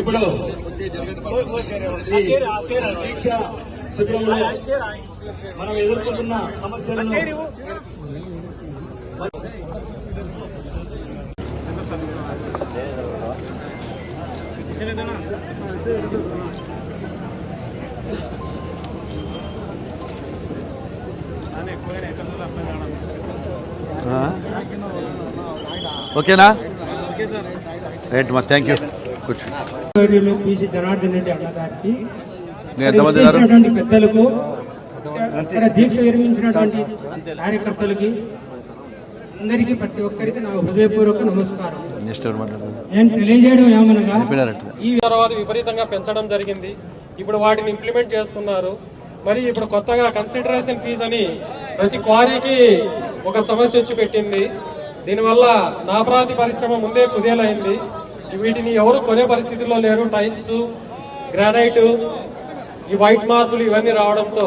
ఇప్పుడు దీక్ష శిబిరంలో మనం ఎదుర్కొంటున్న సమస్యలను ఓకేనా? రైట్ మా థ్యాంక్ యూ. కూర్చో. ఆధ్వర్యంలో పీసీ జనార్దన్ రెడ్డి అన్న గారికి ఇంకా ఎంతమంది ఉన్నారు? చేసినటువంటి పెద్దలకు ఇక్కడ దీక్ష విరమించినటువంటి కార్యకర్తలకి అందరికీ ప్రతి ఒక్కరికి నా హృదయపూర్వక నమస్కారం. నేను తెలియజేయడం ఏమనగా ఈ తర్వాత విపరీతంగా పెంచడం జరిగింది. ఇప్పుడు వాటిని ఇంప్లిమెంట్ చేస్తున్నారు. మరి ఇప్పుడు కొత్తగా కన్సిడరేషన్ ఫీజ్ అని ప్రతి క్వారీకి ఒక సమస్య వచ్చి పెట్టింది. దీనివల్ల నాపరాతి పరిశ్రమ ముందే కుదేలైంది. వీటిని ఎవరు కొనే పరిస్థితిలో లేరు. టైల్స్ గ్రానైట్ ఈ వైట్ మార్బుల్ ఇవన్నీ రావడంతో.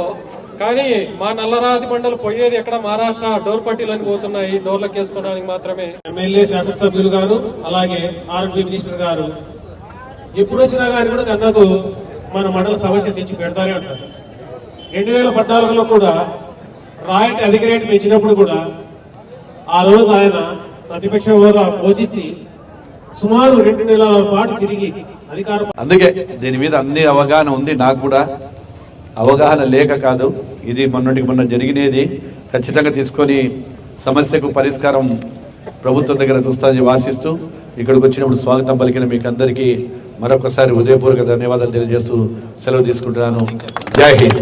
కానీ మా నల్లరాది బండలు పోయేది ఎక్కడ? మహారాష్ట్ర డోర్ పట్టీలని పోతున్నాయి. డోర్లకు వేసుకోవడానికి మాత్రమే. ఎమ్మెల్యే శాసనసభ్యులు గారు అలాగే ఆరోగ్య మినిస్టర్ గారు. ఎప్పుడు వచ్చినా కానీ కూడా గన్నకు మన మండల సమస్య తెచ్చి పెడతానే ఉంటారు రెండు వేల పద్నాలుగులో కూడా రాయల్టీ అధిక రేటు పెంచినప్పుడు కూడా ఆ రోజు ఆయన ప్రతిపక్ష హోదా పోషించి సుమారు రెండు నెలల పాటు తిరిగి అధికారం అందుకే దీని మీద అన్ని అవగాహన ఉంది. నాకు కూడా అవగాహన లేక కాదు. ఇది మొన్నటికి మొన్న జరిగినది. ఖచ్చితంగా తీసుకొని సమస్యకు పరిష్కారం ప్రభుత్వం దగ్గర చూస్తానని వాసిస్తూ ఇక్కడికి వచ్చినప్పుడు స్వాగతం పలికిన మీకు అందరికీ మరొకసారి ఉదయపూర్వక ధన్యవాదాలు తెలియజేస్తూ సెలవు తీసుకుంటున్నాను. జై హింద్.